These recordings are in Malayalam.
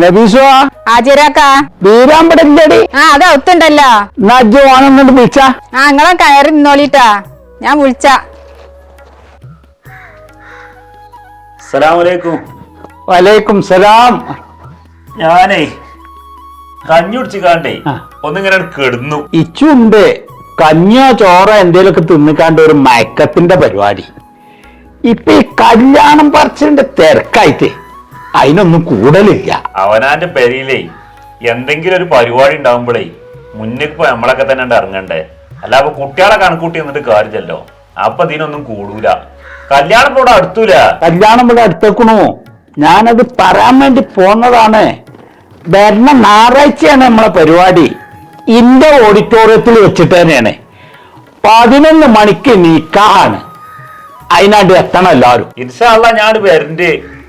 നബീസോ ആചാരാക്ക. വീരാമ്പടില്ലടി ആ അത് ഒത്തുണ്ടല്ലോ. നജ്ജു ഓണെന്നുണ്ട് വിളിച്ച? ആ നിങ്ങളെ കയറി നിന്നോളിട്ടാ. ഞാൻ വിളിച്ച. വലൈക്കും സലാം. ഞാനേ കഞ്ഞി കുടിച്ചിക്കാണ്ടേ ആ. ഒന്നിങ്ങനെ കെടുന്നു. ഇച്ചുണ്ട്. കഞ്ഞോ ചോറോ എന്തേലൊക്കെ തിന്നിക്കാണ്ട് ഒരു മയക്കത്തിന്റെ പരിപാടി. ഇപ്പൊ ഈ കല്യാണം പറിച്ചിന്റെ തിരക്കായിട്ട്. അതിനൊന്നും കൂടലില്ല. അവനാന്റെ പെരയിലേ എന്തെങ്കിലും ഒരു പരിപാടി ഉണ്ടാവുമ്പോഴേ മുന്നിൽ പോയി നമ്മളൊക്കെ തന്നെ ഉണ്ട് ഇറങ്ങണ്ടേ. അല്ല അപ്പൊ കുട്ടികളെ കണക്കൂട്ടി എന്നിട്ട് കാര്യല്ലോ അപ്പൊ ഇതിനൊന്നും കൂടൂല. കല്യാണം ഇവിടെ അടുത്തൂല. കല്യാണം ഇവിടെ അടുത്തേക്കണു. ഞാനത് പറയാൻ വേണ്ടി പോന്നതാണ്. വരുന്ന ഞായറാഴ്ചയാണ് നമ്മളെ പരിപാടി. ഇന്റെ ഓഡിറ്റോറിയത്തിൽ വെച്ചിട്ട് തന്നെയാണ്. പതിനൊന്ന് മണിക്ക് നീക്കാണ്. അതിനാണ്ട് എത്തണം എല്ലാവരും. ഇൻഷാല്ല ഞാൻ വരണ്ട്.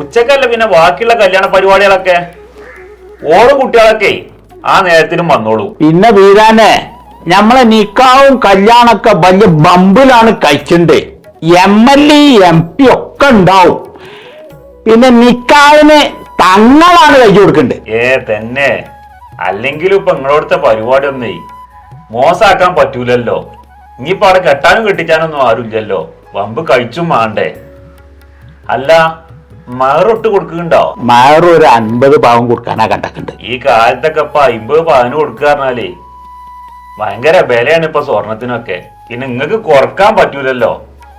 ഉച്ചക്കല്ല പിന്നെ ബാക്കിയുള്ള കല്യാണ പരിപാടികളൊക്കെ? ഓരോ കുട്ടികളൊക്കെ ആ നേരത്തിനും വന്നോളൂ. പിന്നെ വീരാനെ നമ്മളെ നിക്കാവും കല്യാണൊക്കെ വലിയ ബമ്പിലാണ് കഴിച്ചിട്ടുണ്ട് M L A M P ഒക്കെ ഉണ്ടാവും. പിന്നെ നിക്കാവിന് തങ്ങളാണ് കഴിച്ചു കൊടുക്കണ്ടേ. ഏ തന്നെ. അല്ലെങ്കിലും ഇപ്പൊ നിങ്ങളോടത്തെ പരിപാടി ഒന്നേ മോശാക്കാൻ പറ്റൂലല്ലോ. ഇനിയിപ്പോ അവിടെ കെട്ടാനും കെട്ടിച്ചാനൊന്നും ആരുമില്ലല്ലോ. വമ്പ് കഴിച്ചും വേണ്ടേ അല്ല മറൊട്ട് കൊടുക്കുന്നുണ്ടോ? മയർ ഒരു അൻപത് പാവം കൊടുക്കാനാ കണ്ടക്കുണ്ട്. ഈ കാലത്തൊക്കെ ഇപ്പൊ അമ്പത് പാവന് കൊടുക്കുക പറഞ്ഞാലേ ഭയങ്കര വിലയാണ് ഇപ്പൊ സ്വർണത്തിനൊക്കെ. പിന്നെ നിങ്ങക്ക് കുറയ്ക്കാൻ പറ്റൂലല്ലോ.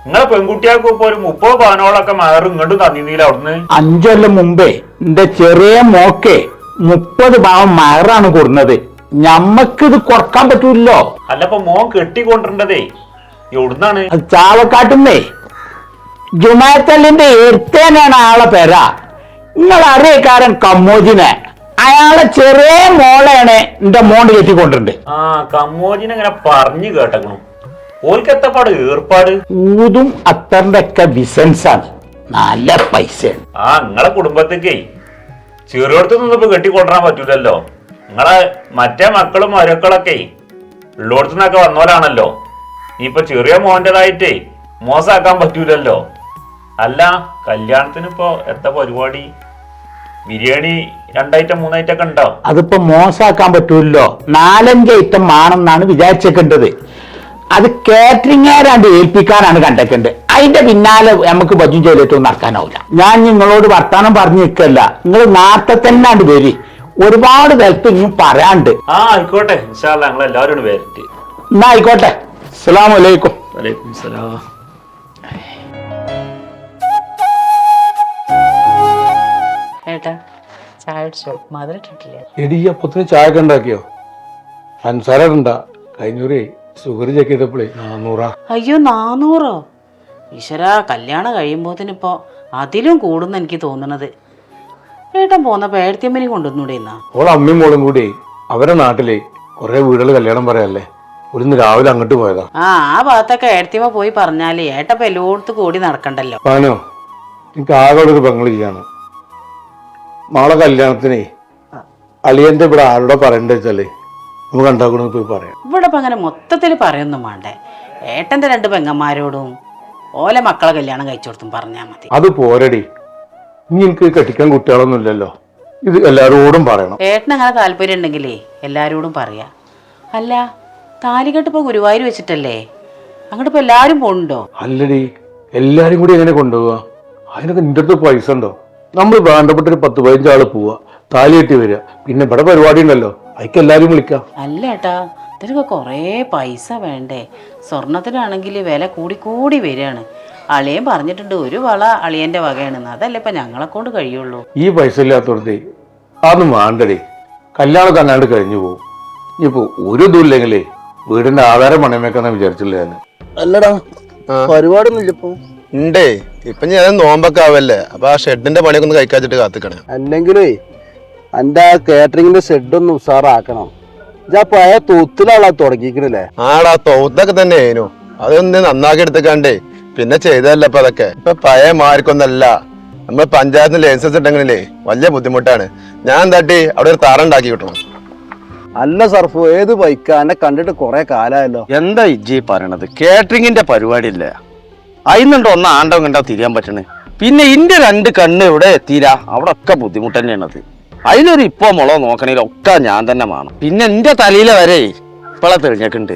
നിങ്ങളെ പെൺകുട്ടികൾക്ക് ഇപ്പൊ ഒരു മുപ്പത് പാവനോളൊക്കെ മയർ ഇങ്ങോട്ട് തന്നിന്നില്ല അവിടുന്ന്? അഞ്ചൊല്ലം മുമ്പേ എന്റെ ചെറിയ മോക്കെ മുപ്പത് പാവം മയറാണ് കൊടുക്കുന്നത് ഞമ്മക്കിത് കുറയ്ക്കാൻ പറ്റൂലോ അല്ലപ്പോ മോൻ കെട്ടിക്കൊണ്ടിരണ്ടതേ. എവിടുന്നാണ്? ചാവക്കാട്ടുന്നേ. ജുമാത്തല്ലിന്റെ എഴുത്തേനാണ് ആളെ പേര. നിങ്ങൾ അറിയക്കാരൻ കമ്മോജിനെ. അയാളെ ചെറിയ മോളെയാണ് എന്റെ മോണ്ട് കെട്ടിക്കൊണ്ടിട്ടുണ്ട് ആ കമ്മോജിനെ ഇങ്ങനെ പറഞ്ഞു കേട്ടക്കണു. ഓൽക്ക് എത്തപ്പാട് ഏർപ്പാട്? ഊതും അത്തറിന്റെ ഒക്കെ ബിസിനസ് ആണ് നല്ല പൈസയാണ്. ആ നിങ്ങളെ കുടുംബത്തേക്കേ ചെറിയോടത്ത് നിന്നും ഇപ്പൊ കെട്ടിക്കൊണ്ടിരാൻ പറ്റൂലല്ലോ. നിങ്ങളെ മറ്റേ മക്കളും മരക്കളൊക്കെ ഉള്ളോടത്തുനിന്നൊക്കെ വന്നോലാണല്ലോ. ഇനിയിപ്പൊ ചെറിയ മോന്റേതായിട്ടേ മോശമാക്കാൻ പറ്റൂലല്ലോ. അല്ല കല്യാണത്തിന് ഇപ്പൊ എത്ര പരിപാടി? ബിരിയാണി രണ്ടായിട്ടോ മൂന്നായിട്ടൊക്കെ ഉണ്ടോ? അതിപ്പോ മോശമാക്കാൻ പറ്റൂല്ലോ. നാലഞ്ച് ഐറ്റം ആണെന്നാണ് വിചാരിച്ചേക്കേണ്ടത്. അത് കാറ്ററിംഗുകാരാണ്ട് ഏൽപ്പിക്കാനാണ് കണ്ടേക്കേണ്ടത്. അതിന്റെ പിന്നാലെ നമുക്ക് ഭജും ചെയ്തിട്ടൊന്നും നടക്കാനാവില്ല ഞാൻ നിങ്ങളോട് വർത്താനം പറഞ്ഞു നിൽക്കല്ല. നിങ്ങൾ നാട്ടെ തന്നെ ആണ്ട് വരി. ഒരുപാട് സ്ഥലത്ത് ഇനിയും പറയാണ്ട്. ആ ആയിക്കോട്ടെ. ഞങ്ങൾ എല്ലാവരും വരട്ടെ. എന്നാ ആയിക്കോട്ടെ. അസ്സലാമു അലൈക്കും. വലൈക്കും സലാം. ഏട്ടാ ചായ അടിച്ചോ മധുരം ഇട്ടിട്ടില്ല? എടി അപ്പത്തിന് ചായ ഒക്കെ ഉണ്ടാക്കിയോ? പഞ്ചസാര കഴിഞ്ഞൂറി സുഗർ ചെക്ക് ചെയ്തപ്പോഴേ നാന്നൂറാ. അയ്യോ നാന്നൂറോ? ഈശ്വര കല്യാണം കഴിയുമ്പോത്തിനിപ്പോ അതിലും കൂടുന്ന എനിക്ക് തോന്നണത്. ഏട്ടൻ പോന്നപ്പോ ഏഴത്തിയമ്മനെ കൊണ്ടുവന്നൂടെ എന്നാ ഓൾ അമ്മയും മോളും കൂടി അവരെ നാട്ടിലെ കുറെ വീടുകൾ കല്യാണം പറയല്ലേ? ഒരു രാവിലെ അങ്ങോട്ട് പോയതാ. ആ ആ ഭാഗത്തൊക്കെ ഏഴത്തിയമ്മ പോയി പറഞ്ഞാൽ ഏട്ടപ്പ എല്ലായിടത്തും കൂടി നടക്കണ്ടല്ലോ. പാനോ എനിക്ക് ആകെ ഒരു പെങ്ങളിരിക്കാണ് നാളെ കല്യാണത്തിന് അളിയന്റെ ഇവിടെ ആരോടെ പറയണ്ട വെച്ചാൽ നമുക്ക് ഉണ്ടാക്കണമെന്ന് പോയി പറയാം. ഇവിടെ ഇപ്പൊ അങ്ങനെ മൊത്തത്തിൽ പറയൊന്നും വേണ്ടേ ഏട്ടന്റെ രണ്ട് പെങ്ങന്മാരോടും ഓലെ മക്കളെ കല്യാണം കഴിച്ചു കൊടുത്തും പറഞ്ഞാൽ മതി. അത് പോരടി. ഇനി എനിക്ക് കെട്ടിക്കാൻ കുട്ടികളൊന്നും ഇല്ലല്ലോ. ഇത് എല്ലാരോടും പറയണം. ഏട്ടൻ അങ്ങനെ താല്പര്യം ഉണ്ടെങ്കിലേ എല്ലാരോടും പറയാ. അല്ല താലികെട്ട് ഇപ്പൊ ഗുരുവായൂർ വെച്ചിട്ടല്ലേ? അങ്ങോട്ട് ഇപ്പൊ എല്ലാരും പോണുണ്ടോ? അല്ലടി എല്ലാരും കൂടി എങ്ങനെ കൊണ്ടുപോവാ? അതിനൊക്കെ നിന്റെ അടുത്ത് പൈസ ഉണ്ടോ? നമ്മൾ വേണ്ടപ്പെട്ട ഒരു പത്ത് പതിനഞ്ചാൾ ആൾ പോവാ താലി കെട്ടി വരിക പിന്നെ ഇവിടെ പരിപാടി ഉണ്ടല്ലോ അതിക്ക് എല്ലാരും വിളിക്കാം. അല്ല ഏട്ടാ ഇതിനൊക്കെ കുറേ പൈസ വേണ്ടേ? സ്വർണത്തിനാണെങ്കിൽ വില കൂടി കൂടി വരികയാണ് അളിയൻ പറഞ്ഞിട്ടുണ്ട് ഒരു വള അളിയന്റെ വകയാണെന്ന്. അതല്ലേ ഇപ്പൊ ഞങ്ങളെ കൊണ്ട് കഴിയുള്ളൂ. ഈ പൈസ ഇല്ലാത്തവർത്തി അതൊന്നും വേണ്ടടേ. കല്യാണം കണ്ണാണ്ട് കഴിഞ്ഞു പോകും ഇനിയിപ്പോ ഒരു ഇതും ഇല്ലെങ്കിലേ വീടിന്റെ ആധാരം പണയം വെക്കാന്ന് വിചാരിച്ചില്ല ഞാൻ അല്ലടാ പരിപാടിയൊന്നും ഇല്ലപ്പോ ഉണ്ടേ ഇപ്പൊ ഞാൻ നോമ്പൊക്കെ ആവല്ലേ. അപ്പൊ ആ ഷെഡിന്റെ പണിയൊക്കെ ഒന്ന് കഴിക്കാച്ചിട്ട് കാത്തിക്കണേ. അല്ലെങ്കിലേ എന്റെ ആ കേറ്ററിംഗിന്റെ ഷെഡ് ഒന്ന് ഉഷാറാക്കണം ഇജാ പഴയ തൂത്തിലാളാ തുടങ്ങിക്കണില്ലേ? ആടാ തോത്തൊക്കെ തന്നെ ആയിരുന്നു അതൊന്ന് നന്നാക്കി എടുത്തേക്കാണ്ടേ. പിന്നെ ചെയ്തതല്ല ഇപ്പൊ അതൊക്കെ. ഇപ്പൊ പഴയ മാർക്കൊന്നല്ല. നമ്മൾ പഞ്ചായത്തിന് ലൈസൻസ് ഇട്ടെങ്കിലേ വലിയ ബുദ്ധിമുട്ടാണ്. ഞാൻ തട്ടി അവിടെ ഒരു താറ ഉണ്ടാക്കി കിട്ടണം അല്ല സർഫു ഏത് ബൈക്കാ എന്നെ കണ്ടിട്ട് കൊറേ കാലായല്ലോ. എന്താ ഇജ്ജി പറയണത്? കേറ്ററിംഗിന്റെ പരിപാടി ഇല്ല? അതിന്നുണ്ടോ ഒന്ന് ആണ്ടോ കണ്ടോ തിരിയാൻ പറ്റണേ. പിന്നെ ഇന്റെ രണ്ട് കണ്ണ് ഇവിടെ എത്തിയില്ല അവിടെ ഒക്കെ ബുദ്ധിമുട്ട് തന്നെയാണത് അതിലൊരു ഇപ്പൊ നോക്കണേൽ ഒക്കെ ഞാൻ തന്നെ വേണം പിന്നെ എന്റെ തലയിലെ വരെ ഇപ്പളെ തെളിഞ്ഞേക്കുണ്ട്.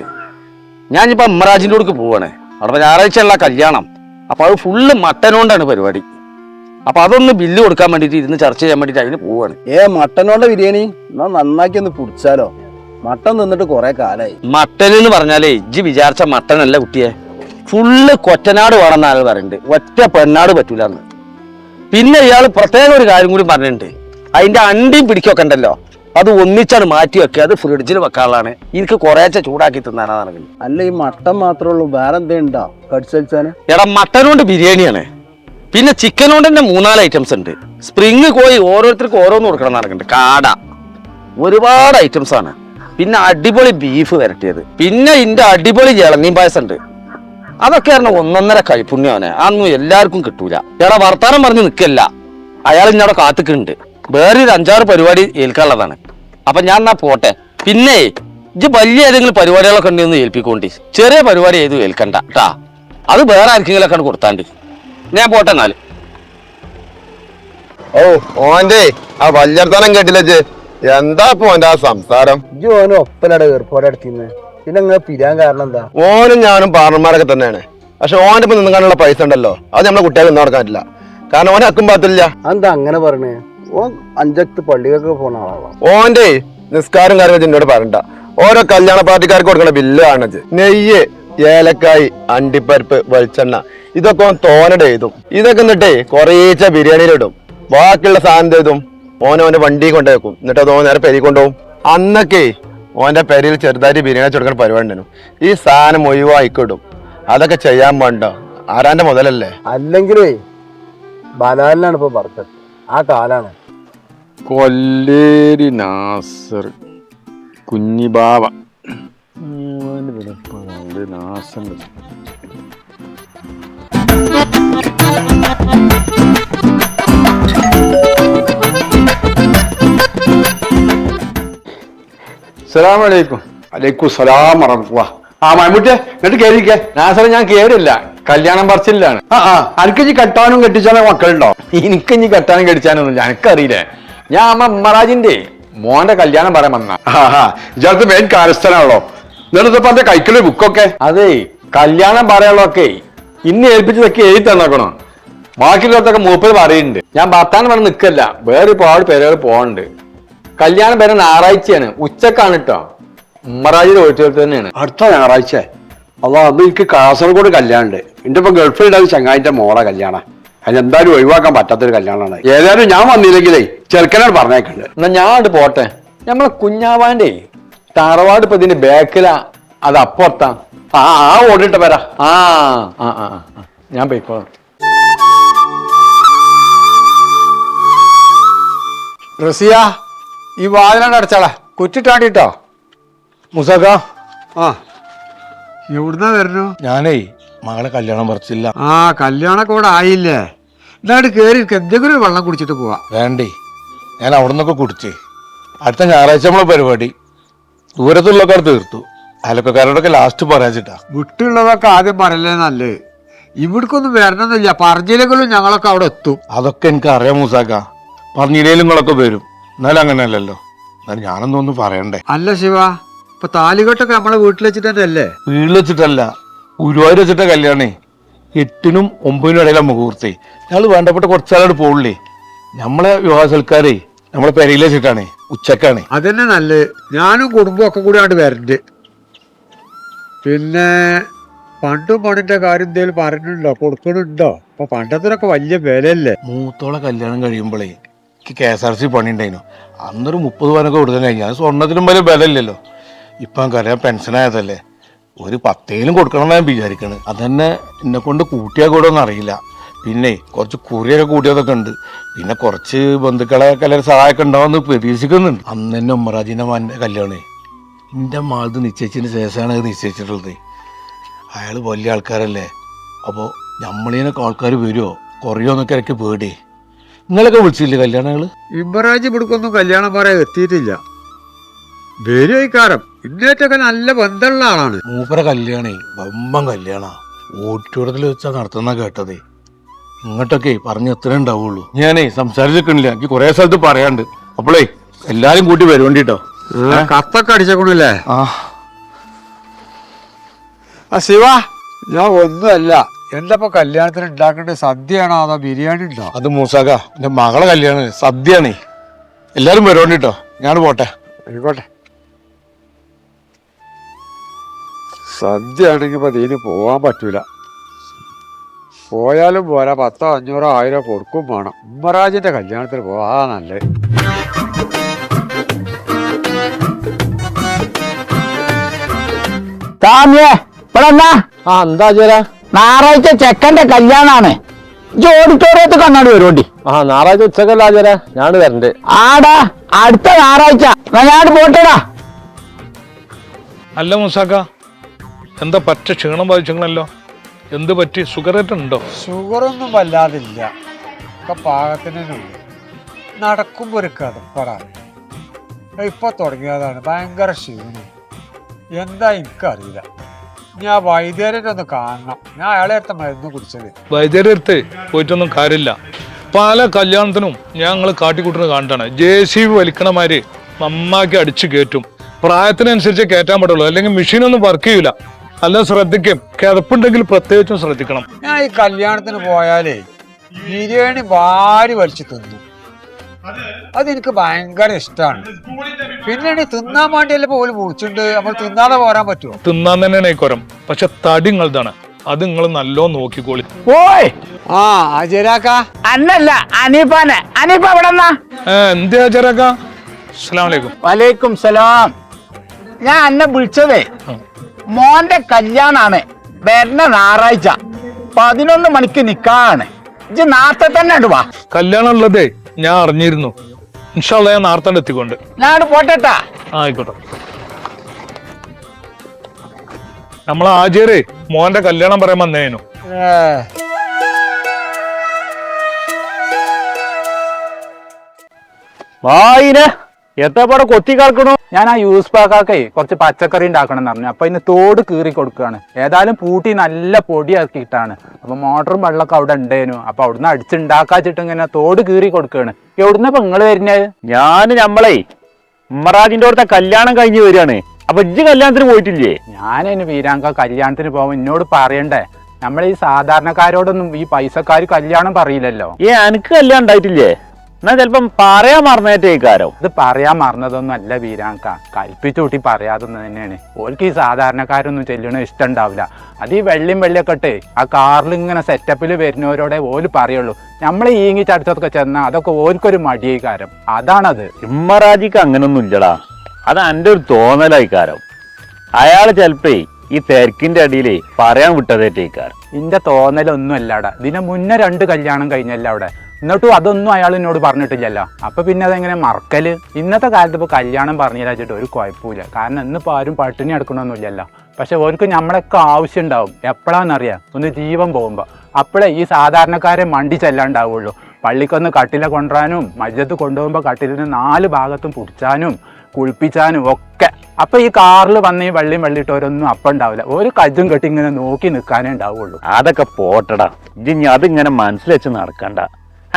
ഞാനിപ്പോ അമ്മരാജിന്റെ കൂടെ പോവാണ്. അവിടെ ഞായറാഴ്ചയുള്ള കല്യാണം. അപ്പൊ അത് ഫുള്ള് മട്ടനോണ്ടാണ് പരിപാടി. അപ്പൊ അതൊന്ന് ബില്ല് കൊടുക്കാൻ വേണ്ടിട്ട് ഇരുന്ന് ചർച്ച ചെയ്യാൻ വേണ്ടിട്ട് അതിന് പോവാണ്. ഏ മട്ടനോണ്ട ബിരിയാണി? എന്നാ നന്നാക്കി ഒന്ന് പിടിച്ചാലോ മട്ടൻ നിന്നിട്ട് കൊറേ കാലായി. മട്ടൻ എന്ന് പറഞ്ഞാലേ ഇജ്ജ് വിചാരിച്ച മട്ടനല്ല കുട്ടിയെ. ഫുള്ള് കൊറ്റനാട് വേണമെന്ന് ആൾ പറയുന്നുണ്ട്. ഒറ്റ പെണ്ണാട് പറ്റൂല എന്ന്. പിന്നെ ഇയാൾ പ്രത്യേക ഒരു കാര്യം കൂടി പറഞ്ഞിട്ടുണ്ട്. അതിന്റെ അണ്ടിയും പിടിക്കൊക്കെ ഉണ്ടല്ലോ. അത് ഒന്നിച്ചാണ് മാറ്റി വെക്കുക. അത് ഫ്രിഡ്ജിൽ വെക്കാനുള്ളതാണ് എനിക്ക് കുറേശ്ശെ ചൂടാക്കി തിന്നാനാണ് നടക്കുന്നത്. അല്ല ഈ മട്ടൻ മാത്രമേ ഉള്ളൂ. വേറെ എന്തേണ്ടോ കടിച്ചടിച്ചാന് എടാ മട്ടൻ കൊണ്ട് ബിരിയാണിയാണ് പിന്നെ ചിക്കൻ കൊണ്ട് തന്നെ മൂന്നാൽ ഐറ്റംസ് ഉണ്ട്. സ്പ്രിങ് കോഴി ഓരോരുത്തർക്കും ഓരോന്ന് കൊടുക്കണം നടക്കുന്നുണ്ട്. കാട. ഒരുപാട് ഐറ്റംസ് ആണ്. പിന്നെ അടിപൊളി ബീഫ് വരട്ടിയത്. പിന്നെ ഇന്റെ അടിപൊളി ഇളനീം പായസം ഉണ്ട്. അതൊക്കെ പറഞ്ഞ ഒന്നൊന്നര കൈപുണ്യവനെ അതൊന്നും എല്ലാവർക്കും കിട്ടൂല. ഇയാളെ വർത്താനം പറഞ്ഞ് നിൽക്കല്ല അയാൾ ഇന്നവിടെ കാത്തുക്കുന്നുണ്ട്. വേറെ ഒരു അഞ്ചാറ് പരിപാടി ഏൽക്കാനുള്ളതാണ്. അപ്പൊ ഞാൻ എന്നാ പോട്ടെ. പിന്നെ ഇത് വലിയ ഏതെങ്കിലും പരിപാടികളൊക്കെ ഉണ്ടെന്ന് ഏൽപ്പിക്കോണ്ടി. ചെറിയ പരിപാടി ഏത് ഏൽക്കണ്ട കേട്ടാ അത് വേറെ ആർക്കെങ്കിലും ഒക്കെ കൊടുത്താണ്ട്. ഞാൻ പോട്ടെ എന്നാൽ. ഓ ഓന്റെ ആ വല്യർത്താനം കേട്ടില്ലേ എന്താ പോന്റെ ആ സംസാരം? ഓനും ഒപ്പനട ഏർപ്പാട് അടുത്തിന്ന് പിന്നെ നിങ്ങൾ പിരിയാൻ കാരണം എന്താ? ഓനും ഞാനും പാർട്ണർമാരൊക്കെ തന്നെയാണ്. പക്ഷെ ഓന്റെ ഇപ്പൊ നിന്നുകാനുള്ള പൈസ ഉണ്ടല്ലോ. അത് നമ്മളെ കുട്ടികൾക്ക് നിന്ന് നടക്കാൻ പറ്റില്ല കാരണം ഓനെ അക്കും പാത്തില്ല. എന്താ അങ്ങനെ പറഞ്ഞേ ഓൻ അഞ്ചത്ത് പള്ളികൾക്ക് പോണ ആളാണോ? ഓന്റെ നിസ്കാരം കാര്യങ്ങൾ എന്നോട് പറയണ്ട. ഓരോ കല്യാണ പാർട്ടിക്കാർക്ക് കൊടുക്കുന്ന ബില്ല് കാണത് നെയ്യ് ഏലക്കായി അണ്ടിപ്പരിപ്പ് വെളിച്ചെണ്ണ ഇതൊക്കെ ഓൻ തോനട എഴുതും. ഇതൊക്കെ എന്നിട്ടേ കുറേച്ച ബിരിയാണിയിലിടും ബാക്കിയുള്ള സാധനം എഴുതും? ഓൻ ഓന്റെ വണ്ടി കൊണ്ടുവെക്കും എന്നിട്ട് അത് ഓൻ നേരെ പെരി കൊണ്ടുപോകും. അന്നൊക്കെ ഓന്റെ പേരിൽ ചെറുതായിട്ട് ബിരിയാണി കൊടുക്കുന്ന പരിപാടി ഉണ്ടായിരുന്നു. ഈ സാധനം ഒഴിവായിക്കിടും. അതൊക്കെ ചെയ്യാൻ വേണ്ട. ആരാന്റെ മുതലല്ലേ? അല്ലെങ്കിലേ ബലാലിനാണ് ഇപ്പൊ പറഞ്ഞത്. ആ കാലാണ്. കൊല്ലേരി നാസർ കുഞ്ഞിബാവ. നാസർ അലൈക്കും സലാം ആ എന്നിട്ട് നാസർ ഞാൻ കേറില്ല കല്യാണം പറച്ചിലാണ് ആ ആ കെട്ടാനും കെട്ടിച്ചാലും മക്കളുണ്ടോ? എനിക്ക് ഇനി കെട്ടാനും കെട്ടിച്ചാനൊന്നും എനിക്കറിയില്ലേ ഞാൻ അമ്മ മറാജിന്റെ മോന്റെ കല്യാണം പറയാൻ വന്ന. ഇജാത്ത് മെയിൻ കാരസ്ഥനാണല്ലോ. എന്നിട്ടിപ്പോ എന്റെ കൈക്കുള്ള ബുക്കൊക്കെ? അതെ കല്യാണം പറയാനുള്ളതൊക്കെ ഇന്ന് ഏൽപ്പിച്ചതൊക്കെ എഴുതി തന്നേക്കണോ? ബാക്കിയുള്ളതൊക്കെ മൂപ്പര് പറയുന്നുണ്ട്. ഞാൻ ഭർത്താൻ പറഞ്ഞ് നിൽക്കല്ല വേറെ ഒരുപാട് പേരുകൾ പോകണ്ട് കല്യാണം വരെ ഞായറാഴ്ചയാണ്. ഉച്ചക്കാണ് കേട്ടോ ഉമ്മറാജിയുടെ ഓഡിറ്റോറിയത്തിൽ തന്നെയാണ്. അടുത്ത ഞായറാഴ്ച. അതാ അന്ന് എനിക്ക് കാസർഗോഡ് കല്യാണമുണ്ട് എന്റെ ഇപ്പം ഗൾഫിലുണ്ടാകുന്ന ചങ്ങായിന്റെ മോളെ കല്യാണം. അതിനെന്തായാലും ഒഴിവാക്കാൻ പറ്റാത്തൊരു കല്യാണമാണ് ഏതായാലും ഞാൻ വന്നില്ലെങ്കിലേ ചെറുക്കനോട് പറഞ്ഞേക്കുണ്ട്. എന്നാ ഞാൻ അങ്ങോട്ട് പോട്ടെ. നമ്മളെ കുഞ്ഞാവാന്റെ തറവാട് ഇപ്പൊ ഇതിന്റെ ബാക്കിലാ. അത് അപ്പുറത്താ. ആ ആ ഓടിട്ട് വരാ. ആ ആ ആ ആ, ആ. ഞാൻ പോയിക്കോളാം. റസിയ ഈ വാതിലാണ്ട് അടച്ചാളാ. കുറ്റിട്ടാണ്ടിട്ടോ. മുസാക്ക ആ. എവിടുന്നാ വരുന്നു? ഞാനേ മകളെ കല്യാണം പറിച്ചില്ല. ആ കല്യാണമൊക്കെ ഇവിടെ ആയില്ലേ? എന്നാണ്ട് കയറി എന്തെങ്കിലും ഒരു വെള്ളം കുടിച്ചിട്ട് പോവാ. വേണ്ടേ ഞാൻ അവിടെ നിന്നൊക്കെ കുടിച്ചേ. അടുത്ത ഞായറാഴ്ച നമ്മളെ പരിപാടി. ദൂരത്തുള്ളൊക്കെ തീർത്തു. അയലക്കാരോടൊക്കെ ലാസ്റ്റ് പറയാച്ചിട്ടാ. വിട്ടുള്ളതൊക്കെ ആദ്യം പറയലേ നല്ലത് ഇവിടക്കൊന്നും വരണമെന്നില്ല. പറഞ്ഞില്ലെങ്കിലും ഞങ്ങളൊക്കെ അവിടെ എത്തും. അതൊക്കെ എനിക്ക് അറിയാം മൂസാക്ക. പറഞ്ഞില്ലെങ്കിലും നിങ്ങളൊക്കെ വരും. എന്നാലും അങ്ങനെയല്ലല്ലോ. എന്നാലും ഞാനൊന്നും ഒന്നും പറയണ്ടേ. അല്ല ശിവ ഇപ്പൊ താലികെട്ടൊക്കെ നമ്മളെ വീട്ടിൽ വെച്ചിട്ടല്ലേ അല്ലേ വീട്ടിൽ വെച്ചിട്ടല്ല ഗുരുവായൂർ വെച്ചിട്ട കല്യാണേ. എട്ടിനും ഒമ്പതിനും ഇടയിലെ മുഹൂർത്തേ ഞങ്ങൾ വേണ്ടപ്പെട്ട കുറച്ചാളോട് പോകില്ലേ നമ്മളെ വിവാഹ സൽക്കാരേ നമ്മളെ പെരയിലെ വെച്ചിട്ടാണേ ഉച്ചക്കാണേ. അതന്നെ നല്ലത് ഞാനും കുടുംബം ഒക്കെ കൂടി ആണ്ട് വരണ്ട്. പിന്നെ പണ്ടും പണിന്റെ കാര്യം എന്തെങ്കിലും പറഞ്ഞിട്ടുണ്ടോ? കൊടുക്കണുണ്ടോ? ഇപ്പൊ പണ്ടത്തിനൊക്കെ വലിയ വിലയല്ലേ. മൂത്തോളെ കല്യാണം കഴിയുമ്പോഴേ എനിക്ക് കെ എസ് ആർ സി പണി ഉണ്ടായിരുന്നു അന്നൊരു മുപ്പത് പവനൊക്കെ കൊടുക്കാൻ കഴിഞ്ഞു അത് സ്വർണത്തിനും വലിയ വില ഇല്ലല്ലോ ഇപ്പം പെൻഷൻ പെൻഷനായതല്ലേ ഒരു പത്തേലും കൊടുക്കണം ഞാൻ വിചാരിക്കുന്നത് അതന്നെ എന്നെ കൊണ്ട് കൂട്ടിയാൽ കൂടെ ഒന്നും അറിയില്ല. പിന്നെ കുറച്ച് കുറിയൊക്കെ കൂട്ടിയതൊക്കെ ഉണ്ട്. പിന്നെ കുറച്ച് ബന്ധുക്കളെ കല്യാണ സഹായമൊക്കെ ഉണ്ടാവുമെന്ന് പ്രതീക്ഷിക്കുന്നുണ്ട്. അന്ന് തന്നെ ഉമ്മറാജിന്റെ മാന്റെ കല്യാണേ. എന്റെ മാളത് നിശ്ചയിച്ചതിന് ശേഷമാണ് അത് നിശ്ചയിച്ചിട്ടുള്ളത്. അയാൾ വലിയ ആൾക്കാരല്ലേ. അപ്പോൾ നമ്മളീനൊക്കെ ആൾക്കാർ വരുമോ കുറയോ എന്നൊക്കെ ഇടയ്ക്ക് പേടി. നിങ്ങളൊക്കെ വിളിച്ചില്ലേ കല്യാണങ്ങൾ ഇമ്പറാജ് ഇവിടക്കൊന്നും കല്യാണം പറയാൻ എത്തിയിട്ടില്ല. വരുമായിക്കാരം ഇന്നേറ്റൊക്കെ നല്ല ബന്ധമുള്ള ആളാണ്. മൂപ്പര കല്യാണേ വമ്പം കല്യാണ. ഓഡിറ്റോറിയത്തിൽ വെച്ചാ നടത്തുന്ന കേട്ടതേ. ഇങ്ങോട്ടൊക്കെ പറഞ്ഞ് എത്ര ഉണ്ടാവുള്ളൂ. ഞാനേ സംസാരിച്ചിട്ടില്ല. എനിക്ക് കുറെ സ്ഥലത്ത് പറയാണ്ട് അപ്പോളേ എല്ലാരും കൂട്ടി വരുവണ്ടിട്ടോ. കത്തൊക്കെ അടിച്ചേക്കണല്ലേ? ആ ശിവ ഞാൻ ഒന്നുമല്ല. എന്താ ഇപ്പൊ കല്യാണത്തിന് ഉണ്ടാക്കേണ്ടത് സദ്യയാണോ അതോ ബിരിയാണി ഉണ്ടോ? അത് മൂസാക്ക എന്റെ മകളെ കല്യാണം സദ്യയാണേ. എല്ലാരും വരുവണ്ടിട്ടോ ഞാൻ പോട്ടെ. ആയിക്കോട്ടെ. സദ്യ ആണെങ്കിൽ പതിന് ഇതിന് പോവാൻ പറ്റൂല. പോയാലും പോരാ പത്തോ അഞ്ഞൂറോ ആയിരോ കൊടുക്കും വേണം. ഉമ്മറാജിന്റെ കല്യാണത്തിന് പോവാ നല്ലത് താമ്യ ഇവിടെ ആ എന്താ ചേരാ ഞായറാഴ്ച ചെക്കന്റെ കല്യാണാണ്. ഓഡിറ്റോറിയത്തിൽ കണ്ണാടി വരുവണ്ടി ആ ഞായറാഴ്ച ഉച്ചക്കല്ല ചേരാ ഞാൻ വരണ്ട്. ആടാ അടുത്ത ഞായറാഴ്ച. ഞാനാട് ഞാൻ പോട്ടേടാ. അല്ല മുസാക്ക എന്താ പറ്റ ക്ഷീണം ബാധിച്ചങ്ങളല്ലോ എന്ത് പറ്റി? സുഖറേറ്റ് ഉണ്ടോ? ഷുഗറൊന്നും വല്ലാതില്ല. ഒക്കെ ഒരു കിടപ്പടാണ് ഇപ്പൊ തുടങ്ങിയതാണ്. ഭയങ്കര ക്ഷീണം. എന്താ എനിക്കറിയില്ല. ഞാൻ വൈദ്യരെ ഒന്ന് കാണണം. ഞാൻ അയാളെ അടുത്ത മരുന്ന് കുടിച്ചത്. വൈദ്യരടുത്ത് പോയിട്ടൊന്നും കാര്യമില്ല. പല കല്യാണത്തിനും ഞങ്ങൾ കാട്ടിക്കൂട്ടുന്നത് കണ്ടാണ്. ജെ സി ബി വലിക്കണമാര് നന്നാക്കി അടിച്ചു കയറ്റും. പ്രായത്തിനനുസരിച്ച് കയറ്റാൻ പറ്റുള്ളൂ. അല്ലെങ്കിൽ മെഷീനൊന്നും വർക്ക് ചെയ്യൂല. അല്ല ശ്രദ്ധിക്കും. കിതപ്പുണ്ടെങ്കിൽ പ്രത്യേകിച്ചും ശ്രദ്ധിക്കണം. ഞാൻ ഈ കല്യാണത്തിന് പോയാലേ ബിരിയാണി വാരി വലിച്ചു തിന്നു. അതെനിക്ക് ഭയങ്കര ഇഷ്ടമാണ് പിന്നെ തിന്നാൻ വേണ്ടിയല്ലേ പോലും വിളിച്ചിട്ടുണ്ട്. നമ്മൾ തിന്നാതെ പോരാൻ പറ്റുമോ തിന്നാൻ തന്നെയാണ് ഈ കുരം. പക്ഷെ തടി നിങ്ങളതാണ് അത് നിങ്ങൾ നല്ലോ നോക്കിക്കോളി. ഓയ്! ആ അജയരാക്ക അന്നല്ല അനീപ്പാനെ അനീപ്പ എവിടെ എന്നാ ഏ, എന്തിയാ അസ്സലാമു അലൈക്കും വലൈക്കും സലാം. ഞാൻ അന്നെ വിളിച്ചതേ മോന്റെ കല്യാണാണ് വരുന്ന ഞായറാഴ്ച. പതിനൊന്ന് മണിക്ക് നിക്കാണ്. ഇജ്ജ് നാർത്തെ തന്നെ ഉണ്ട് വാ കല്യാണം ഉള്ളതേ ഞാൻ അറിഞ്ഞിരുന്നു. ഇൻഷാല്ല ഞാൻ നാർത്താണ്ട് എത്തിക്കൊണ്ട്. ഞാൻ പോട്ടെട്ടാ. ആയിക്കോട്ടെ. നമ്മൾ ആചാര്യ മോന്റെ കല്യാണം പറയാൻ വന്നേനു. വായിനെ. എത്തപ്പാടെ കൊത്തി കളക്കണു ഞാൻ ആ യൂസ് പാക്കാക്കേ കുറച്ച് പച്ചക്കറി ഉണ്ടാക്കണം എന്ന് പറഞ്ഞു. അപ്പൊ അതിന് തോട് കീറി കൊടുക്കുകയാണ്. ഏതായാലും പൂട്ടി നല്ല പൊടിയാക്കിയിട്ടാണ്. അപ്പൊ മോട്ടറും വെള്ളമൊക്കെ അവിടെ ഉണ്ടേനു. അപ്പൊ അവിടുന്ന് അടിച്ചുണ്ടാക്കാച്ചിട്ട് ഇങ്ങനെ തോട് കീറി കൊടുക്കുകയാണ്. എവിടുന്ന ഇപ്പൊ നിങ്ങൾ വരുന്നത് ഞാൻ നമ്മളെ ഉമ്മറാജിന്റെ അടുത്ത കല്യാണം കഴിഞ്ഞ് വരികയാണ്. അപ്പൊ ഇജ്ജ് കല്യാണത്തിന് പോയിട്ടില്ലേ? ഞാൻ ഞാനതിന് വീരാങ്ക കല്യാണത്തിന് പോകുമ്പോൾ എന്നോട് പറയണ്ടേ? നമ്മൾ ഈ സാധാരണക്കാരോടൊന്നും ഈ പൈസക്കാർ കല്യാണം പറയില്ലല്ലോ. ഏ എനിക്ക് കല്യാണം ഉണ്ടായിട്ടില്ലേ? എന്നാ ചിലപ്പം പറയാൻ മറന്നേറ്റേക്കാരോ ഇത് പറയാൻ മറന്നതൊന്നും അല്ല വീരാങ്ക കൽപ്പിച്ചൂട്ടി പറയാതെന്ന് തന്നെയാണ്. ഓൽക്ക് ഈ സാധാരണക്കാരൊന്നും ചെല്ലണ ഇഷ്ടം ഉണ്ടാവില്ല. അത് ഈ വെള്ളിയും വെള്ളിയൊക്കെ ഇട്ടേ ആ കാറിൽ ഇങ്ങനെ സെറ്റപ്പിൽ വരുന്നവരോടെ ഓൽ പറയുള്ളൂ. നമ്മൾ ഈങ്ങി ചടിച്ചതൊക്കെ ചെന്നാൽ അതൊക്കെ ഓൽക്കൊരു മടിയേക്കാരം അതാണത്. ഇമ്മറാജിക്ക് അങ്ങനൊന്നും ഇല്ലടാ. അത് എന്റെ ഒരു തോന്നലായിക്കാരം അയാൾ ചിലപ്പേ ഈ തിരക്കിന്റെ അടിയിലേ പറയാൻ വിട്ടതേറ്റേക്കാരം ഇന്റെ തോന്നലൊന്നും അല്ലാടാ ഇതിന് മുന്നേ രണ്ട് കല്യാണം കഴിഞ്ഞല്ല അവിടെ? എന്നിട്ടും അതൊന്നും അയാൾ എന്നോട് പറഞ്ഞിട്ടില്ലല്ലോ. അപ്പൊ പിന്നെ അതെങ്ങനെ മറക്കൽ? ഇന്നത്തെ കാലത്ത് ഇപ്പൊ കല്യാണം പറഞ്ഞു തരാച്ചിട്ട് ഒരു കുഴപ്പമില്ല കാരണം ഇന്നിപ്പോ ആരും പട്ടിണി എടുക്കണമെന്നില്ലല്ലോ പക്ഷെ ഓർക്ക് നമ്മളൊക്കെ ആവശ്യം ഉണ്ടാവും. എപ്പോഴാണെന്നറിയാം ഒന്ന് ജീവൻ പോകുമ്പോ. അപ്പോഴേ ഈ സാധാരണക്കാരെ മണ്ടി ചെല്ലാണ്ടാവുള്ളൂ. പള്ളിക്കൊന്ന് കട്ടില കൊണ്ടുവരാനും മജ്ജത്ത് കൊണ്ടുപോകുമ്പോൾ കട്ടിലിന് നാല് ഭാഗത്തും പിടിച്ചാനും കുളിപ്പിച്ചാനും ഒക്കെ. അപ്പൊ ഈ കാറിൽ വന്ന ഈ വള്ളിയും വള്ളിയിട്ടവരൊന്നും അപ്പം ഉണ്ടാവില്ല. ഒരു കജ്ജും കെട്ടി ഇങ്ങനെ നോക്കി നിൽക്കാനേ ഉണ്ടാവുള്ളൂ. അതൊക്കെ പോട്ടടാ. ഇനി അതിങ്ങനെ മനസ്സിൽ വെച്ച് നടക്കണ്ട.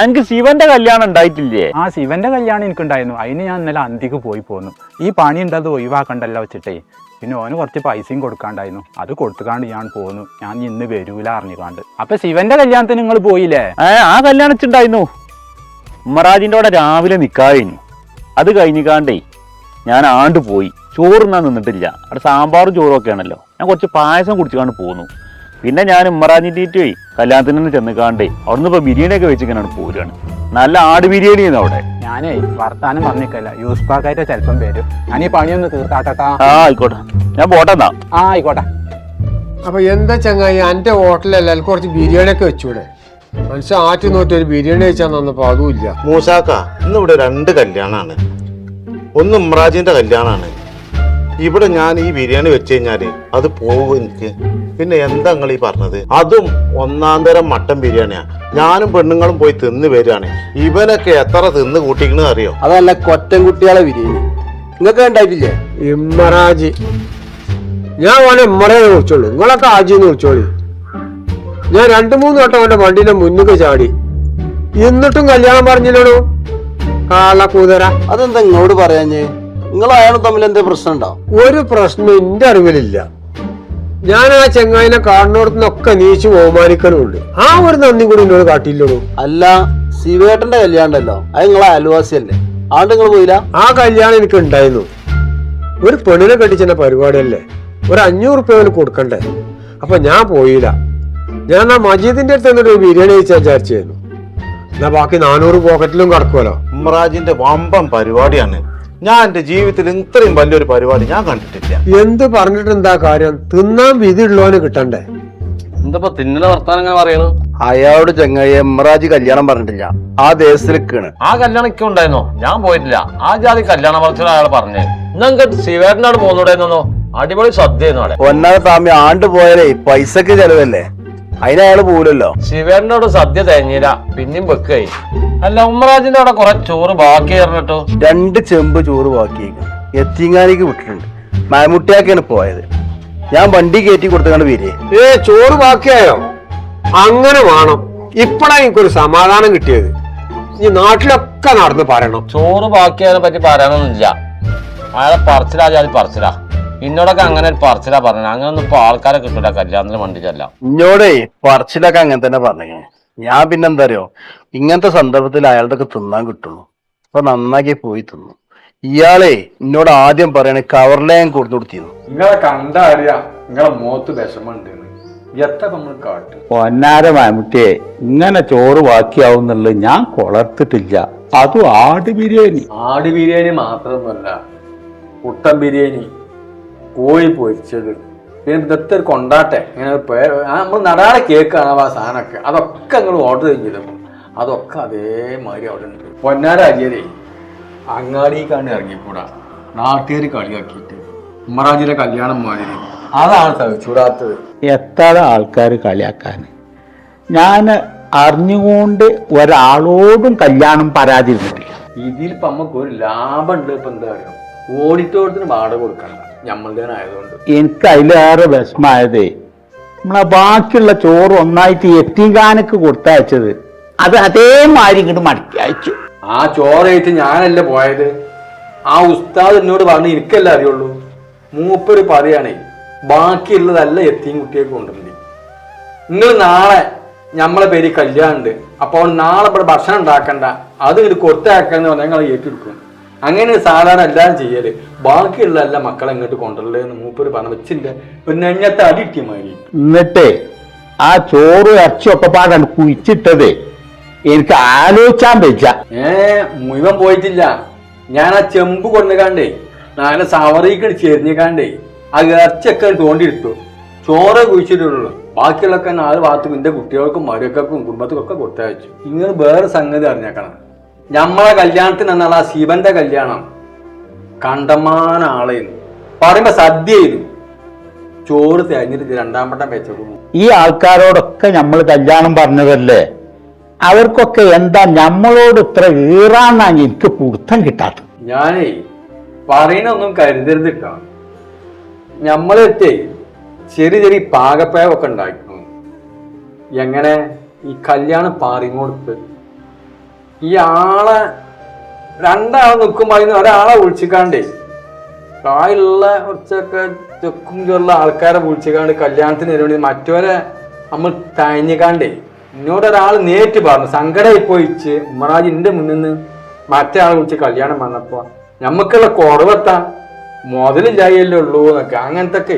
എനിക്ക് ശിവന്റെ കല്യാണം ഉണ്ടായിട്ടില്ലേ? ആ ശിവന്റെ കല്യാണം എനിക്കുണ്ടായിരുന്നു. അതിന് ഞാൻ ഇന്നലെ അന്തിക്ക് പോയി പോന്നു. ഈ പണി ഉണ്ടത് ഒഴിവാക്കണ്ടല്ലോ വെച്ചിട്ടേ. പിന്നെ ഓന് കുറച്ച് പൈസയും കൊടുക്കാണ്ടായിരുന്നു. അത് കൊടുത്തുകാണ്ട് ഞാൻ പോന്നു. ഞാൻ ഇന്ന് വരൂല അറിഞ്ഞുകാണ്ട്. അപ്പൊ ശിവന്റെ കല്യാണത്തിന് നിങ്ങൾ പോയില്ലേ? ഏ ആ കല്യാണിച്ചുണ്ടായിരുന്നു ഉമ്മറാജിന്റെ അവിടെ രാവിലെ നിക്കാഴിഞ്ഞു അത് കഴിഞ്ഞിക്കാണ്ടേ ഞാൻ ആണ്ട് പോയി. ചോറുന്നാൻ നിന്നിട്ടില്ല. അവിടെ സാമ്പാറും ചോറും ഒക്കെ ആണല്ലോ ഞാൻ കുറച്ച് പായസം കുടിച്ചുകൊണ്ട് പോന്നു. പിന്നെ ഞാൻ ഉമ്മറാജിന്റെ കല്യാണത്തിന് തന്നെ ചെന്നിക്കാണ്ടേ അവിടുന്ന് ഇപ്പൊ ബിരിയാണി ഒക്കെ വെച്ചിങ്ങനെ പോരുകയാണ് നല്ല ആട് ബിരിയാണി അവിടെ. ഞാനേ വർത്താനം പറഞ്ഞിക്കല്ല. യൂസ് പാക്കായിട്ട് ചിലപ്പം വരും. ഞാൻ ഈ പണിയൊന്ന് തീർത്താട്ടാ ആ ആയിക്കോട്ടെ. ഞാൻ പോട്ടെന്നാ ആ ആയിക്കോട്ടെ. അപ്പൊ എന്താ ചങ്ങായി? എന്റെ ഹോട്ടലല്ല കുറച്ച് ബിരിയാണി ഒക്കെ വെച്ചൂടെ. മനുഷ്യ ആറ്റി നോട്ടി ഒരു ബിരിയാണി കഴിച്ചാൽ തന്നപ്പോ അതും ഇല്ല. മൂസാക്ക ഇന്ന് ഇവിടെ രണ്ട് കല്യാണാണ്. ഒന്ന് ഉമ്രാജിന്റെ കല്യാണാണ്. ഇവിടെ ഞാൻ ഈ ബിരിയാണി വെച്ച് കഴിഞ്ഞാൽ അത് പോകും എനിക്ക്. പിന്നെ എന്താ നിങ്ങൾ ഈ പറഞ്ഞത്? അതും ഒന്നാം തരം മട്ടൻ ബിരിയാണിയാ. ഞാനും പെണ്ണുങ്ങളും പോയി തിന്ന് വരികയാണ്. ഇവനൊക്കെ എത്ര തിന്ന് കൂട്ടിക്കണെന്ന് അറിയോ? അതല്ല കൊറ്റൻ കുട്ടികളെ ബിരിയാണി. നിങ്ങൾക്ക് ഉണ്ടായിട്ടില്ലേ? ഇമ്മറാജി. ഞാൻ ഓനെ ഇമ്മറേ വിളിച്ചോളൂ. നിങ്ങളൊക്കെ ആജിന്ന് വിളിച്ചോളി. ഞാൻ രണ്ടു മൂന്ന് വട്ടം അവന്റെ വണ്ടിന്റെ മുന്നിക്ക് ചാടി. എന്നിട്ടും കല്യാണം പറഞ്ഞില്ലടോ? കാള കൂതര. അതെന്താ ഇങ്ങോട്ട് പറയാഞ്ഞേ? നിങ്ങൾ അയാളും തമ്മിൽ എന്താ പ്രശ്നം ഉണ്ടോ ഒരു പ്രശ്നം എന്റെ അറിവിലില്ല. ഞാൻ ആ ചെങ്ങായിനെ കാണുന്നിടത്തുനിന്നൊക്കെ നീച്ചു ബഹുമാനിക്കാനുണ്ട് ആ ഒരു നന്ദി കൂടി എന്നോട് കാട്ടിയില്ലോ അല്ല ശിവേട്ടന്റെ കല്യാണല്ലോ അത് നിങ്ങളെ അയൽവാസിയല്ലേ? ആണ്ട് നിങ്ങൾ പോയില്ല? ആ കല്യാണം എനിക്ക് ഉണ്ടായിരുന്നു. ഒരു പെണ്ണിനെ കെട്ടിച്ചെന്ന പരിപാടിയല്ലേ? ഒരു അഞ്ഞൂറ് റുപ്യ അവന് കൊടുക്കണ്ടേ? അപ്പൊ ഞാൻ പോയില്ല. ഞാൻ ആ മജീദിന്റെ അടുത്ത് എന്നിട്ട് ബിരിയാണി കഴിച്ചാൽ വിചാരിച്ചായിരുന്നു എന്നാ ബാക്കി നാനൂറ് പോക്കറ്റിലും കിടക്കുമല്ലോ ഉമ്രാജിന്റെ വമ്പൻ പരിപാടിയാണ് ഞാൻ എന്റെ ജീവിതത്തിൽ ഇത്രയും വലിയൊരു പരിപാടി ഞാൻ കണ്ടിട്ടില്ല. എന്ത് പറഞ്ഞിട്ട് എന്താ കാര്യം? തിന്നാൻ വിധി ഉള്ളവന് കിട്ടണ്ടേ? എന്താ തിന്നല വർത്താനം അങ്ങനെ പറയണു അയാളോട് ചങ്ങായി എമ്രാജ് കല്യാണം പറഞ്ഞിട്ടില്ല. ആ ദേശത്തിലേക്കാണ് ആ കല്യാണം ഒക്കെ ഉണ്ടായിരുന്നോ? ഞാൻ പോയിട്ടില്ല. ആ ജാതി കല്യാണ പറച്ചിൽ അയാൾ പറഞ്ഞേ. നിങ്ങൾക്ക് ശിവേട്ടനാട് പോകുന്നുണ്ടായിരുന്നോ? അടിപൊളി സദ്യ ഒന്നാമത് താമി ആണ്ട് പോയാലേ പൈസക്ക് ചെലവല്ലേ? അതിന് പോലല്ലോ ശിവേട്ടനോട് സദ്യ തേഞ്ഞില്ല പിന്നെയും വെക്കായി അല്ല ഉമ്മറാജിന്റെ അവിടെ കുറെ ചോറ് ബാക്കി പറഞ്ഞിട്ടോ? രണ്ട് ചെമ്പ് ചോറ് ബാക്കിയേക്കും. എത്തിങ്ങാനിക്ക് വിട്ടിട്ടുണ്ട്. മാമുട്ടിയാക്കിയാണ് പോയത്. ഞാൻ വണ്ടി കയറ്റി കൊടുത്തുകൊണ്ട് വരികയെ ഏ ചോറ് ബാക്കിയായോ? അങ്ങനെ വേണം. ഇപ്പഴാ എനിക്കൊരു സമാധാനം കിട്ടിയത്. ഈ നാട്ടിലൊക്കെ നടന്ന് പറയണം. ചോറ് ബാക്കിയതിനെ പറ്റി പറയാനൊന്നുമില്ല. അയാളെ പറച്ചിലാ ജാതി പറച്ചിലാ. ഇന്നോടൊക്കെ അങ്ങനെ ഒരു പറച്ചിലാ പറഞ്ഞത്. അങ്ങനെ ഒന്നും ഇപ്പൊ ആൾക്കാരെ കിട്ടൂല. കല്യാണത്തിന് വണ്ടിച്ചല്ല ഇന്നോടേ പറച്ചിലൊക്കെ അങ്ങനെ തന്നെ പറഞ്ഞു. ഞാൻ പിന്നെന്താ അറിയോ? ഇങ്ങനത്തെ സന്ദർഭത്തിൽ അയാളുടെ തിന്നാൻ കിട്ടുള്ളൂ അപ്പൊ നന്നാക്കി പോയി തിന്നു. ഇയാളെ എന്നോട് ആദ്യം പറയണേ കവറിലെ ഞാൻ കൊടുത്തു കൊടുത്തിരുന്നു. നിങ്ങളെ കണ്ടാ അറിയാം നിങ്ങളെ മുഖത്ത് വിഷമുണ്ട് എത്ര നമ്മൾ കാട്ടും. പൊന്നാര മാമുട്ടിയെ ഇങ്ങനെ ചോറ് ബാക്കിയാവുന്നുള്ള ഞാൻ കൊളർത്തിട്ടില്ല. അതും ആട് ബിരിയാണി. ആട് ബിരിയാണി മാത്രമല്ല കുട്ടൻ ബിരിയാണി. കോഴി പൊരിച്ചത്. പിന്നെ ഇതൊക്കെ ഒരു കൊണ്ടാട്ടെ. ഇങ്ങനെ നമ്മൾ നടാളെ കേക്കാണ് ആ സാധനമൊക്കെ. അതൊക്കെ നിങ്ങൾ ഓർഡർ ചെയ്തിരുന്നു അതൊക്കെ അതേമാതിരി അവിടെ ഉണ്ട് പൊന്നാര അരിയരെ കാണി ഇറങ്ങിക്കൂടാ. നാട്ടുകാർ കളിയാക്കിയിട്ട്. ഉമ്മറാജിയുടെ കല്യാണം മാതിരി. അതാണ് സഹിച്ചൂടാത്തത് എത്ര ആൾക്കാർ കളിയാക്കാൻ ഞാൻ അറിഞ്ഞുകൊണ്ട് ഒരാളോടും കല്യാണം പരാതിരുന്നിട്ടില്ല ഇതിലിപ്പോ നമുക്ക് ഒരു ലാഭം ഉണ്ട് ഇപ്പൊ എന്താ പറയുക ഓഡിറ്റോറിയത്തിന് വാടക കൊടുക്കണ്ട എനിക്ക് അതിലേറെ വിഷമായതേ നമ്മളെ ബാക്കിയുള്ള ചോറ് ഒന്നായിട്ട് എത്തിങ്കാനക്ക് കൊടുത്തയച്ചത്. അത് അതേമാതിരി ഇങ്ങോട്ട് മടക്കി അയച്ചു. ആ ചോറേറ്റ് ഞാനല്ല പോയത്. ആ ഉസ്താദ് എന്നോട് പറഞ്ഞ് എനിക്കല്ല അറിയുള്ളൂ. മൂപ്പര് പറയാണേ ബാക്കിയുള്ളതല്ല എത്തിയും കുട്ടിയൊക്കെ കൊണ്ടുവന്നി നിങ്ങൾ നാളെ നമ്മളെ പേര് കല്യാണം ഉണ്ട് അപ്പോൾ നാളെ ഇവിടെ ഭക്ഷണം ഉണ്ടാക്കണ്ട. അത് ഇങ്ങോട്ട് കൊടുത്തയക്കാന്ന് പറഞ്ഞാൽ ഞങ്ങൾ ഏറ്റെടുക്കും. അങ്ങനെ സാധാരണ എല്ലാം ചെയ്യൽ. ബാക്കിയുള്ള എല്ലാ മക്കളെ ഇങ്ങോട്ട് കൊണ്ടുവരല്ലേ എന്ന് മൂപ്പര് പറഞ്ഞ ഒരു നെഞ്ഞത്തെ അടി കിട്ടിയ മാതിരി. എന്നിട്ടേ ആ ചോറ് ഇറച്ചിയൊക്കെ പാടാണ് കുഴിച്ചിട്ടത് എനിക്ക് ആലോചിച്ചാൻ വെച്ച ഏ മുഴുവൻ പോയിട്ടില്ല. ഞാൻ ആ ചെമ്പ് കൊണ്ടുകാണ്ടേ നാളെ സവറിക്ക് ചെരിഞ്ഞിക്കാണ്ടേ ആ ഇറച്ചിയൊക്കെ തോണ്ടിയിട്ടു ചോറ് കുഴിച്ചിട്ടുള്ളൂ. ബാക്കിയുള്ളൊക്കെ നാല് ഭാഗത്തും എന്റെ കുട്ടികൾക്കും മരുക്കൾക്കും കുടുംബത്തിനൊക്കെ കൊടുത്തയച്ചു. ഇങ്ങനെ വേറെ സംഗതി അറിഞ്ഞേക്കണം. നമ്മളെ കല്യാണത്തിന് എന്നാൽ ആ ശിവന്റെ കല്യാണം. കണ്ടമാന പറയുമ്പോ സദ്യ ചെയ്തു. ചോറ് തേഞ്ഞിട്ട് രണ്ടാം വട്ടം വെച്ചു ഈ ആൾക്കാരോടൊക്കെ നമ്മൾ കല്യാണം പറഞ്ഞതല്ലേ? അവർക്കൊക്കെ എന്താ നമ്മളോട് ഇത്ര ഈറാന്നാണ് എനിക്ക് പുടുത്തം കിട്ടാത്തത്? ഞാനേ പറയണൊന്നും കരുതരുത് കേട്ടോ നമ്മളെത്തേ ചെറിയ ചെറിയ പാകപ്പേവൊക്കെ ഉണ്ടായിരുന്നു എങ്ങനെ? ഈ കല്യാണം പാറിങ്ങോടുത്ത് ഈ ആളെ രണ്ടാളെ നിൽക്കുമ്പോൾ അതിന് ഒരാളെ വിളിച്ചിക്കാണ്ടേ പ്രായമുള്ള കുറച്ചൊക്കെ ചെക്കും ചൊല്ലുള്ള ആൾക്കാരെ വിളിച്ചിക്കാണ്ട് കല്യാണത്തിന് വരുമ്പോൾ മറ്റവരെ നമ്മൾ തഴഞ്ഞിക്കാണ്ടേ എന്നോട് ഒരാൾ നേരിട്ട് പറഞ്ഞു സങ്കടമായി പോയിച്ച് ഉമ്മറാജ് എന്റെ മുന്നിൽ നിന്ന് മറ്റേ ആളെ വിളിച്ച് കല്യാണം വന്നപ്പോൾ നമുക്കുള്ള കുറവെത്താ മുതലില്ലായല്ലേ ഉള്ളൂ എന്നൊക്കെ അങ്ങനത്തെ ഒക്കെ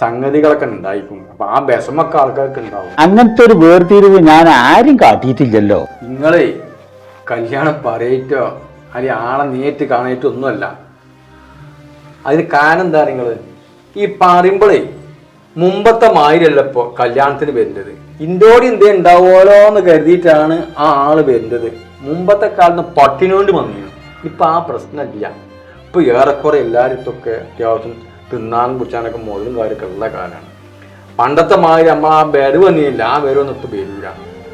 സംഗതികളൊക്കെ ഉണ്ടായിരിക്കും അപ്പൊ ആ വിഷമൊക്കെ ആൾക്കാർക്ക് ഉണ്ടാവും. അങ്ങനത്തെ ഒരു വേർതിരിവ് ഞാൻ ആരും കാട്ടിയിട്ടില്ലല്ലോ. നിങ്ങളെ കല്യാണം പറയിട്ടോ അല്ലെങ്കിൽ ആളെ നേരിട്ട് കാണേറ്റോ ഒന്നുമല്ല അതിന് കാരണം എന്താ നിങ്ങൾ ഈ പറയുമ്പോഴേ മുമ്പത്തെ മാതിരിയല്ല ഇപ്പോൾ കല്യാണത്തിന് വരുന്നത്. ഇന്തോടി ഇന്ത്യ ഉണ്ടാവുമല്ലോ എന്ന് കരുതിയിട്ടാണ് ആ ആൾ വരുന്നത്. മുമ്പത്തെ കാലത്ത് പട്ടിനോണ്ട് വന്നിരുന്നു. ഇപ്പൊ ആ പ്രശ്നമില്ല. ഇപ്പൊ ഏറെക്കുറെ എല്ലായിടത്തൊക്കെ അത്യാവശ്യം തിന്നാനും കുടിച്ചാനൊക്കെ മുതലും കാര്യമൊക്കെ ഉള്ള കാലമാണ് പണ്ടത്തെ മാതിരി നമ്മൾ ആ ബെഡ് വന്നില്ല. ആ ഒന്നും ഇപ്പൊ വരില്ല.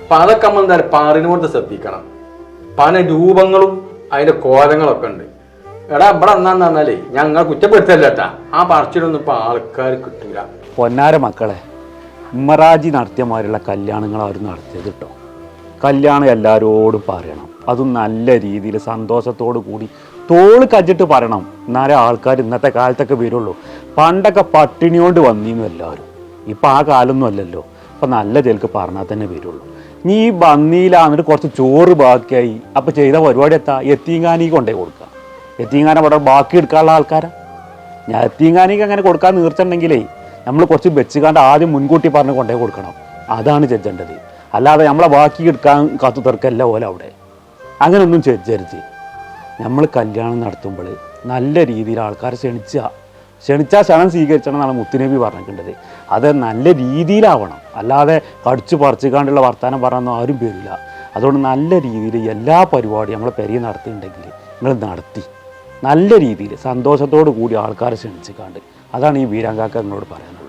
അപ്പൊ അതൊക്കെ നമ്മൾ എന്താ പറയുക? പാറിനോട് ശ്രദ്ധിക്കണം. പല രൂപങ്ങളും അതിന്റെ കോലങ്ങളൊക്കെ ഉണ്ട്. എടാ ഇവിടെ എന്നാന്ന് പറഞ്ഞാലേ ഞങ്ങൾ കുറ്റപ്പെടുത്തല്ല ആ പറച്ചിലൊന്നും ഇപ്പൊ ആൾക്കാർ കിട്ടൂല. പൊന്നാര മക്കളെ ഉമ്മറാജി നടത്തിയമാരുള്ള അവർ നടത്തിയത് കേട്ടോ. കല്യാണം എല്ലാവരോടും പറയണം. അതും നല്ല രീതിയിൽ സന്തോഷത്തോടു കൂടി തോൾ കച്ചിട്ട് പറയണം. എന്നാലേ ആൾക്കാർ ഇന്നത്തെ കാലത്തൊക്കെ വരുള്ളൂ. പണ്ടൊക്കെ പട്ടിണിയോണ്ട് വന്നിരുന്നു എല്ലാവരും. ഇപ്പം ആ കാലമൊന്നും അല്ലല്ലോ. ഇപ്പം നല്ല ചേൽക്ക് പറഞ്ഞാൽ തന്നെ വരുള്ളൂ. നീ വന്നീല വന്നിയിലാന്നിട്ട് കുറച്ച് ചോറ് ബാക്കിയായി. അപ്പം ചെയ്ത പരിപാടി എത്താ എത്തിങ്ങാനിക്ക് കൊണ്ടേ കൊടുക്കുക എത്തീങ്ങാന അവിടെ ബാക്കി എടുക്കാനുള്ള ആൾക്കാരാ. ഞാൻ എത്തിങ്ങാനിക്ക് അങ്ങനെ കൊടുക്കാൻ നീർച്ചുണ്ടെങ്കിലേ നമ്മൾ കുറച്ച് വെച്ചുകാണ്ട് ആദ്യം മുൻകൂട്ടി പറഞ്ഞ് കൊണ്ടേ കൊടുക്കണം. അതാണ് ചെജ്ജേണ്ടത് അല്ലാതെ നമ്മളെ ബാക്കി എടുക്കാൻ കാത്തു തീർക്കല്ല പോലെ അവിടെ. അങ്ങനെയൊന്നും ചെജ്ജരുത് നമ്മൾ കല്യാണം നടത്തുമ്പോൾ നല്ല രീതിയിൽ ആൾക്കാരെ ക്ഷണിച്ച. ക്ഷണിച്ചാൽ ക്ഷണം സ്വീകരിച്ചണം എന്നാണ് മുത്തുനബി പറഞ്ഞിട്ടുണ്ടത് അത് നല്ല രീതിയിലാവണം. അല്ലാതെ കടിച്ചു പറിച്ചുകാണ്ടുള്ള വർത്തമാനം പറഞ്ഞൊന്നും ആരും വരില്ല അതുകൊണ്ട് നല്ല രീതിയിൽ എല്ലാ പരിപാടിയും നമ്മൾ പെരിയ നടത്തിയിട്ടുണ്ടെങ്കിൽ നിങ്ങൾ നടത്തി. നല്ല രീതിയിൽ സന്തോഷത്തോടു കൂടി ആൾക്കാരെ ക്ഷണിച്ചിക്കാണ്ട് അതാണ് ഈ വീരാങ്കാക്ക നിങ്ങളോട് പറയുന്നത്